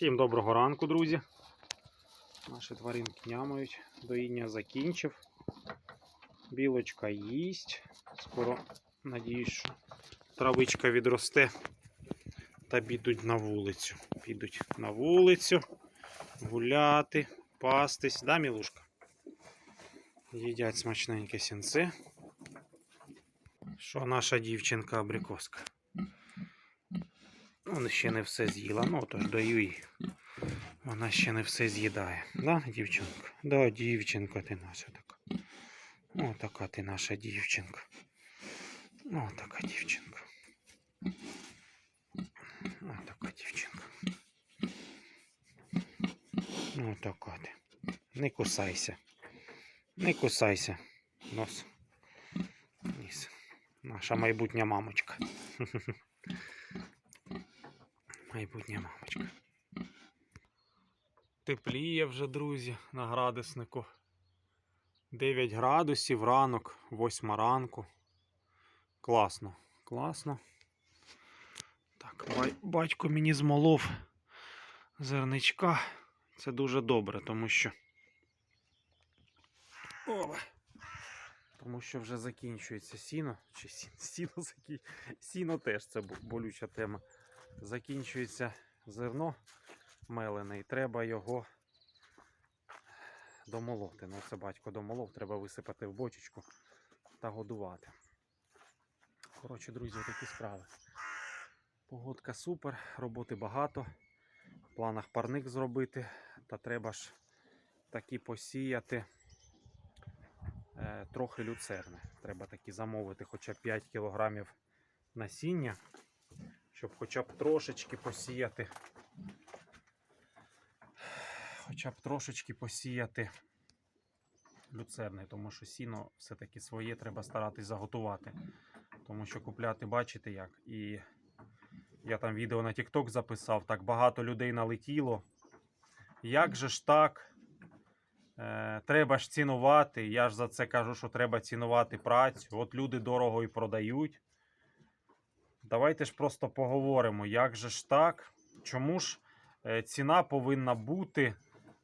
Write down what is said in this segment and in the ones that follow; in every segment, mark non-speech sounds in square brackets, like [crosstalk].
Всім доброго ранку, друзі. Наші тваринки нямають. Доїння закінчив. Білочка їсть. Скоро, надіюсь, що травичка відросте та підуть на вулицю. Підуть на вулицю гуляти, пастись. Да, мілушка? Їдять смачненьке сінце. Що наша дівчинка абрикоска? Вона ще не все з'їла, ну тож даю їй. Вона ще не все з'їдає. Да, дівчинка? Да, дівчинка ти наша така. О, така ти наша дівчинка. О, така дівчинка. О, така дівчинка. О, така ти. Не кусайся. Не кусайся. Нос. Ніс. Наша майбутня мамочка. [laughs] Майбутня мамочка. Тепліє вже, друзі, на градуснику. 9 градусів ранок, 8 ранку. Класно, класно. Так, батько мені змолов зерничка. Це дуже добре, тому що. Опа. Тому що вже закінчується сіно. Чи сіно, сіно, сіно теж це болюча тема закінчується зерно мелене, і треба його домолоти. Ну, це батько домолов, треба висипати в бочечку та годувати. Коротше, друзі, такі справи. Погодка супер, роботи багато. В планах парник зробити, та треба ж таки посіяти е, трохи люцерни. Треба таки замовити хоча б 5 кілограмів насіння щоб хоча б трошечки посіяти. Хоча б трошечки посіяти люцерни, тому що сіно все-таки своє треба старатись заготувати. Тому що купляти, бачите як. І я там відео на TikTok записав, так багато людей налетіло. Як же ж так? Е, треба ж цінувати. Я ж за це кажу, що треба цінувати працю. От люди дорого і продають. Давайте ж просто поговоримо, як же ж так? Чому ж е, ціна повинна бути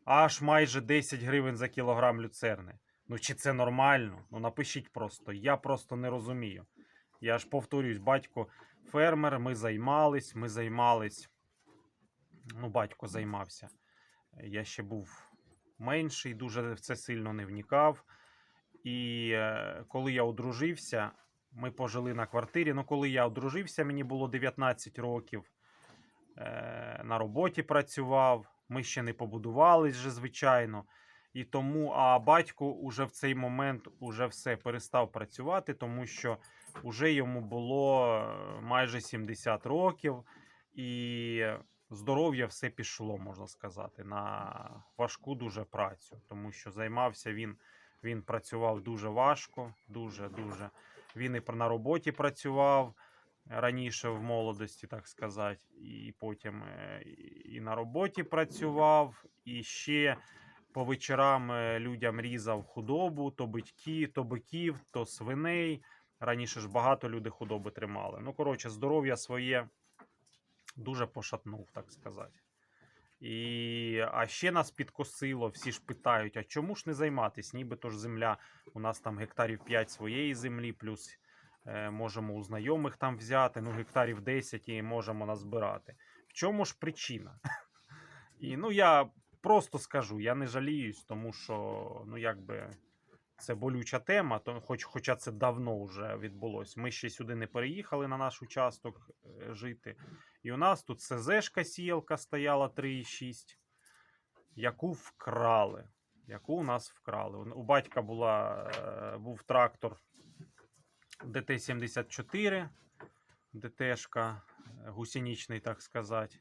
аж майже 10 гривень за кілограм люцерни? Ну чи це нормально? Ну напишіть просто. Я просто не розумію. Я ж повторюсь, батько фермер, ми займались, ми займались. Ну, батько займався. Я ще був менший, дуже в це сильно не вникав. І е, коли я одружився, ми пожили на квартирі. Ну, коли я одружився, мені було 19 років. Е, на роботі працював. Ми ще не побудувались же, звичайно. І тому, а батько уже в цей момент уже все перестав працювати, тому що вже йому було е, майже 70 років, і здоров'я все пішло, можна сказати, на важку дуже працю, тому що займався він, він працював дуже важко, дуже дуже. Він і на роботі працював раніше в молодості, так сказати, і потім е, і- на роботі працював, і ще по вечорам е, людям різав худобу, то бички, то биків, то свиней. Раніше ж багато людей худоби тримали. Ну, коротше, здоров'я своє дуже пошатнув, так сказати. І, а ще нас підкосило, всі ж питають, а чому ж не займатись? Нібито ж земля, у нас там гектарів 5 своєї землі, плюс е, можемо у знайомих там взяти, ну гектарів 10 і можемо назбирати. В чому ж причина? [laughs] І ну я просто скажу, я не жаліюсь, тому що ну якби це болюча тема, то хоч, хоча це давно вже відбулось. Ми ще сюди не переїхали на наш участок е, жити. І у нас тут СЗшка сіялка стояла 3,6, яку вкрали. Яку у нас вкрали. У батька була, е, був трактор ДТ-74, ДТшка, гусеничний, так сказати.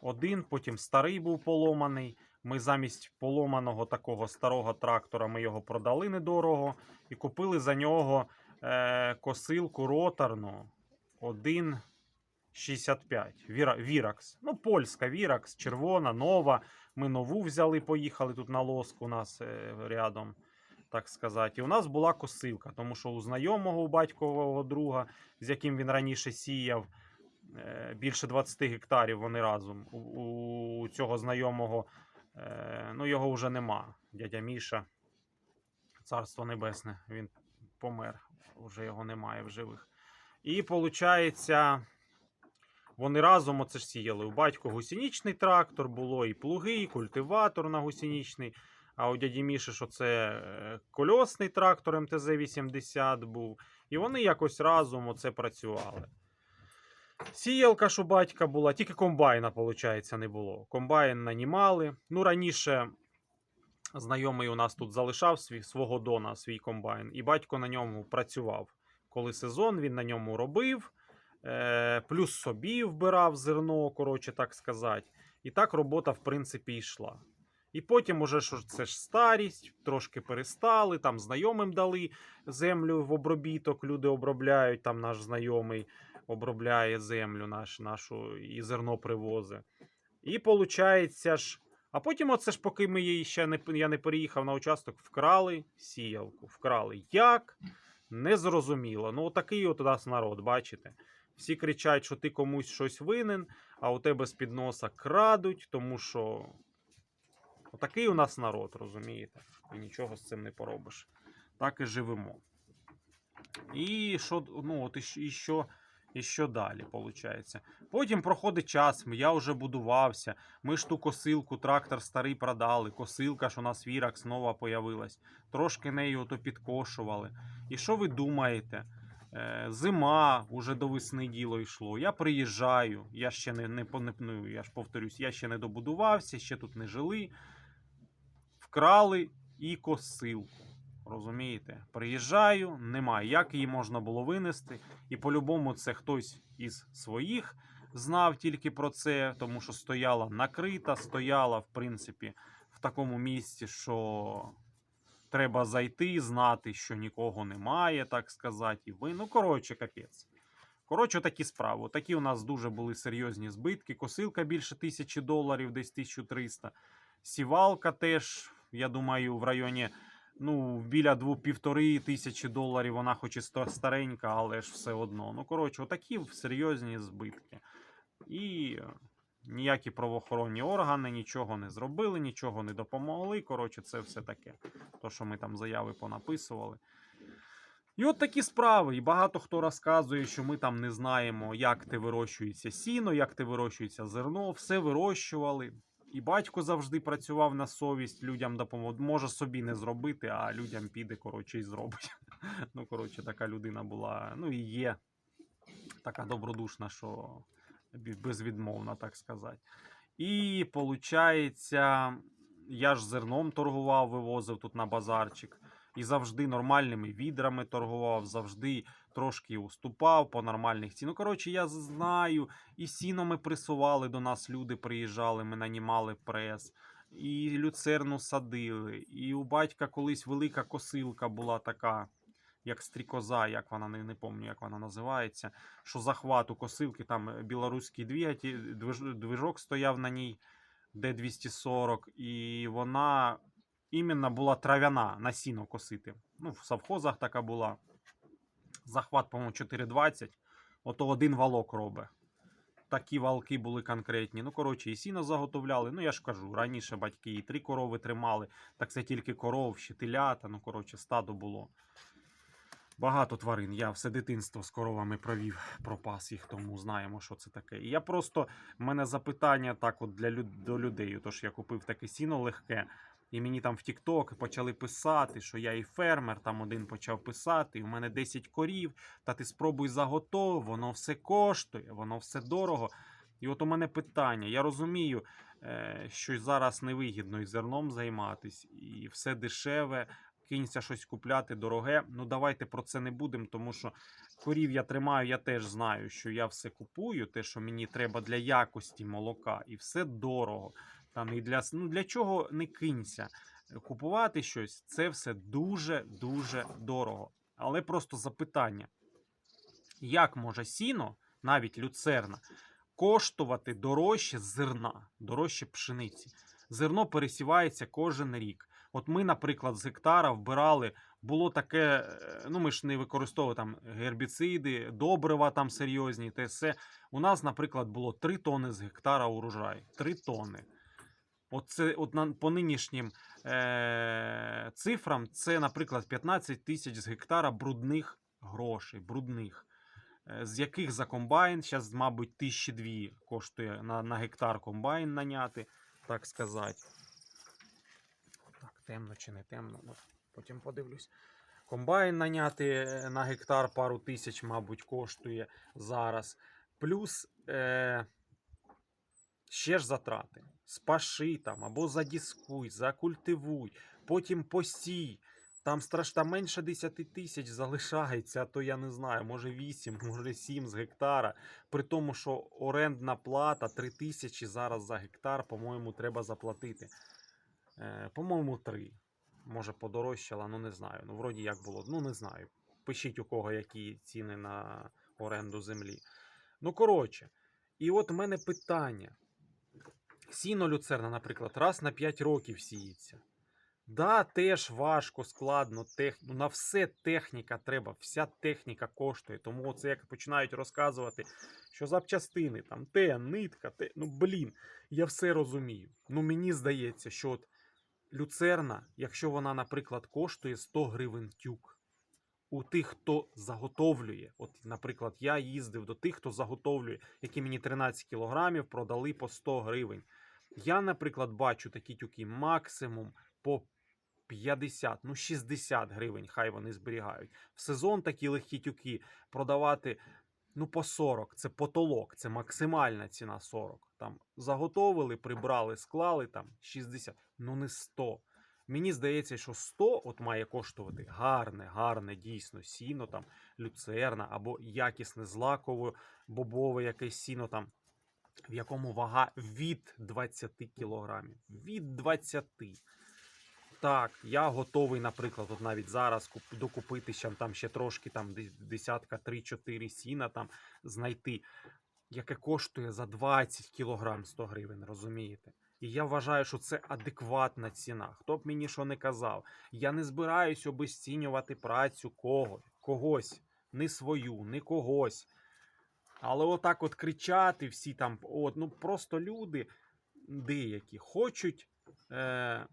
Один, потім старий був поломаний. Ми замість поломаного такого старого трактора ми його продали недорого і купили за нього е, косилку роторну 1,65 Віра, Віракс. Ну, польська Віракс, червона, нова. Ми нову взяли, поїхали тут на лоск у нас е, рядом, так сказати. І у нас була косилка, тому що у знайомого у батькового друга, з яким він раніше сіяв, е, більше 20 гектарів вони разом. У, у цього знайомого е, ну, його вже нема. Дядя Міша, царство небесне, він помер, вже його немає в живих. І виходить, вони разом оце ж сіяли. У батька гусінічний трактор було, і плуги, і культиватор на гусінічний. А у дяді Міші, що це е, кольосний трактор МТЗ-80 був. І вони якось разом оце працювали. Сіялка, що батька була, тільки комбайна, виходить, не було. Комбайн нанімали. Ну, раніше знайомий у нас тут залишав свій, свого дона, свій комбайн, і батько на ньому працював. Коли сезон, він на ньому робив, е, плюс собі вбирав зерно, коротше так сказати. І так робота, в принципі, йшла. І потім, уже що це ж старість, трошки перестали, там знайомим дали землю в обробіток, люди обробляють, там наш знайомий обробляє землю, наш, нашу і зерно привозить. І виходить ж. А потім, оце ж, поки ми її ще не, я не переїхав на участок, вкрали сіялку. Вкрали. Як? Незрозуміло. Ну, отакий от нас народ, бачите? Всі кричать, що ти комусь щось винен, а у тебе з-під носа крадуть, тому що отакий у нас народ, розумієте? І нічого з цим не поробиш. Так і живемо. І що, ну, от і що, і що далі, виходить? Потім проходить час, я вже будувався. Ми ж ту косилку, трактор старий продали. Косилка у нас Віракс нова появилась. Трошки нею ото підкошували. І що ви думаєте? Е, Зима, уже до весни діло йшло. Я приїжджаю, я ще не, не, не ну, я ж повторюсь, я ще не добудувався, ще тут не жили. Вкрали і косилку. Розумієте? Приїжджаю, немає. Як її можна було винести? І по-любому це хтось із своїх знав тільки про це, тому що стояла накрита, стояла, в принципі, в такому місці, що треба зайти, знати, що нікого немає, так сказати. І ви. Ну, коротше, капець. Коротше, такі справи. Такі у нас дуже були серйозні збитки. Косилка більше тисячі доларів, десь 1300. Сівалка теж, я думаю, в районі ну, біля двох півтори тисячі доларів. Вона хоч і старенька, але ж все одно. Ну, коротше, отакі серйозні збитки. І ніякі правоохоронні органи нічого не зробили, нічого не допомогли. Коротше, це все таке. То, що ми там заяви понаписували. І от такі справи. І багато хто розказує, що ми там не знаємо, як те вирощується сіно, як те вирощується зерно. Все вирощували. І батько завжди працював на совість, людям допомог. Може собі не зробити, а людям піде, коротше, і зробить. [laughs] Ну, коротше, така людина була. Ну і є така добродушна, що безвідмовна, так сказати. І виходить, я ж зерном торгував, вивозив тут на базарчик. І завжди нормальними відрами торгував, завжди трошки уступав по нормальних цінах. Ну, коротше, я знаю, і сіно ми присували до нас, люди приїжджали, ми нанімали прес, і люцерну садили. І у батька колись велика косилка була така, як стрікоза, як вона не, не пам'ятаю, як вона називається. Що захват у косилки, там е, білоруський движ- движок стояв на ній, Д240, і вона іменно була трав'яна на сіно косити. Ну, в совхозах така була. Захват, по-моєму, 4,20. Ото один валок робить. Такі валки були конкретні. Ну, коротше, і сіно заготовляли. Ну, я ж кажу, раніше батьки і три корови тримали. Так це тільки коров, ще телята. Ну, коротше, стадо було. Багато тварин. Я все дитинство з коровами провів, пропас їх, тому знаємо, що це таке. І я просто, в мене запитання так от для до людей. Тож я купив таке сіно легке. І мені там в TikTok почали писати, що я і фермер, там один почав писати, і в мене 10 корів, та ти спробуй заготов, воно все коштує, воно все дорого. І от у мене питання: я розумію, е, що зараз невигідно і зерном займатися, і все дешеве, кинься щось купляти дороге. Ну давайте про це не будемо, тому що корів я тримаю, я теж знаю, що я все купую, те, що мені треба для якості молока, і все дорого. Там і для, ну, для чого не кинься. Купувати щось це все дуже-дуже дорого. Але просто запитання: як може сіно, навіть люцерна, коштувати дорожче зерна, дорожче пшениці? Зерно пересівається кожен рік. От ми, наприклад, з гектара вбирали було таке, е, ну ми ж не використовували там гербіциди, добрива там серйозні, те все. У нас, наприклад, було 3 тони з гектара урожаю. 3 тони. Оце, от на, по нинішнім е- цифрам, це, наприклад, 15 тисяч з гектара брудних грошей, брудних. Е, З яких за комбайн, зараз, мабуть, тисячі дві коштує на, на гектар комбайн наняти, так сказати. Так, темно чи не темно, ну, потім подивлюсь. Комбайн наняти е, на гектар пару тисяч, мабуть, коштує зараз. Плюс е, ще ж затрати. Спаши там, або задіскуй, закультивуй, потім посій. Там страшно менше 10 тисяч залишається, то я не знаю, може 8, [laughs] може 7 з гектара. При тому, що орендна плата 3 тисячі зараз за гектар, по-моєму, треба заплатити. Е, по-моєму, 3. Може подорожчало, ну не знаю. Ну, вроді як було. Ну, не знаю. Пишіть у кого які ціни на оренду землі. Ну, коротше, і от в мене питання. Сіно люцерна, наприклад, раз на 5 років сіється. Да, теж важко, складно, тех... ну, на все техніка треба, вся техніка коштує. Тому це як починають розказувати, що запчастини, там те, нитка, те. Ну блін, я все розумію. Ну мені здається, що от люцерна, якщо вона, наприклад, коштує 100 гривень тюк, у тих, хто заготовлює, от, наприклад, я їздив до тих, хто заготовлює, які мені 13 кілограмів продали по 100 гривень. Я, наприклад, бачу такі тюки максимум по 50, ну 60 гривень, хай вони зберігають. В сезон такі легкі тюки продавати ну по 40, це потолок, це максимальна ціна 40. Там заготовили, прибрали, склали там 60, ну не 100. Мені здається, що 100 от має коштувати гарне, гарне дійсно сіно, там люцерна або якісне злакове, бобове якесь сіно там, в якому вага від 20 кілограмів. Від 20. Так, я готовий, наприклад, от навіть зараз куп- докупити ще, там ще трошки там десятка 3-4 сіна там знайти, яке коштує за 20 кілограм 100 гривень, розумієте? І я вважаю, що це адекватна ціна. Хто б мені що не казав. Я не збираюсь обесцінювати працю кого, когось, не свою, не когось. Але отак от кричати всі там, от, ну просто люди деякі хочуть е,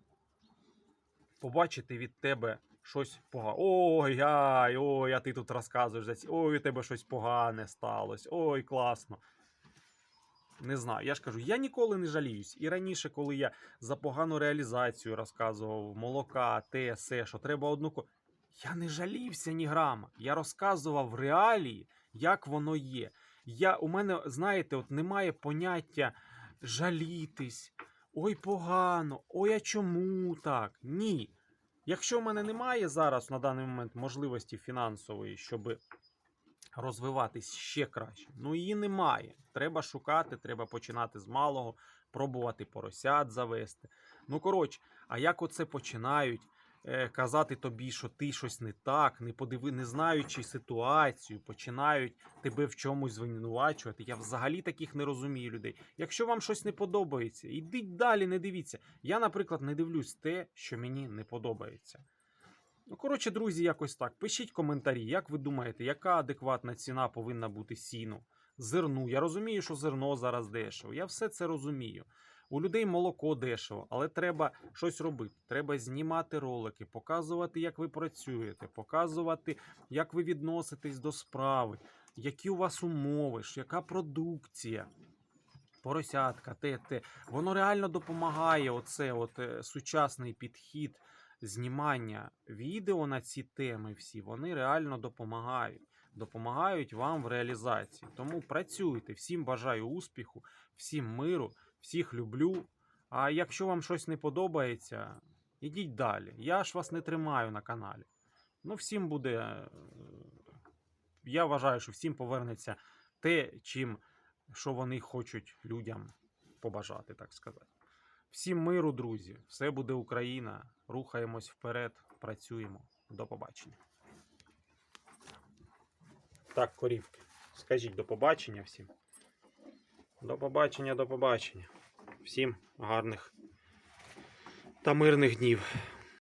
побачити від тебе щось погане. Ой, ай, ой, а ти тут розказуєш. Ой, у тебе щось погане сталося. Ой, класно. Не знаю, я ж кажу, я ніколи не жаліюсь. І раніше, коли я за погану реалізацію розказував молока, те, се, що треба одну ко. Я не жалівся ні грама. Я розказував реалії, як воно є. Я, у мене, знаєте, от немає поняття жалітись. Ой, погано, ой, а чому так? Ні. Якщо в мене немає зараз на даний момент можливості фінансової, щоб розвиватись ще краще, ну її немає. Треба шукати, треба починати з малого, пробувати поросят завести. Ну, коротше, а як оце починають е, казати тобі, що ти щось не так, не подиви, не знаючи ситуацію, починають тебе в чомусь звинувачувати. Я взагалі таких не розумію людей. Якщо вам щось не подобається, ідіть далі, не дивіться. Я, наприклад, не дивлюсь те, що мені не подобається. Ну, коротше, друзі, якось так. Пишіть коментарі, як ви думаєте, яка адекватна ціна повинна бути сіну, зерну. Я розумію, що зерно зараз дешево. Я все це розумію. У людей молоко дешево, але треба щось робити. Треба знімати ролики, показувати, як ви працюєте, показувати, як ви відноситесь до справи, які у вас умови, яка продукція. Поросятка, те, те. Воно реально допомагає. Оце от е, сучасний підхід знімання відео на ці теми всі, вони реально допомагають. Допомагають вам в реалізації. Тому працюйте. Всім бажаю успіху, всім миру, всіх люблю. А якщо вам щось не подобається, ідіть далі. Я ж вас не тримаю на каналі. Ну, всім буде. е, Я вважаю, що всім повернеться те, чим що вони хочуть людям побажати, так сказати. Всім миру, друзі! Все буде Україна. Рухаємось вперед, працюємо. До побачення. Так, корівки. Скажіть до побачення всім. До побачення, до побачення. Всім гарних та мирних днів.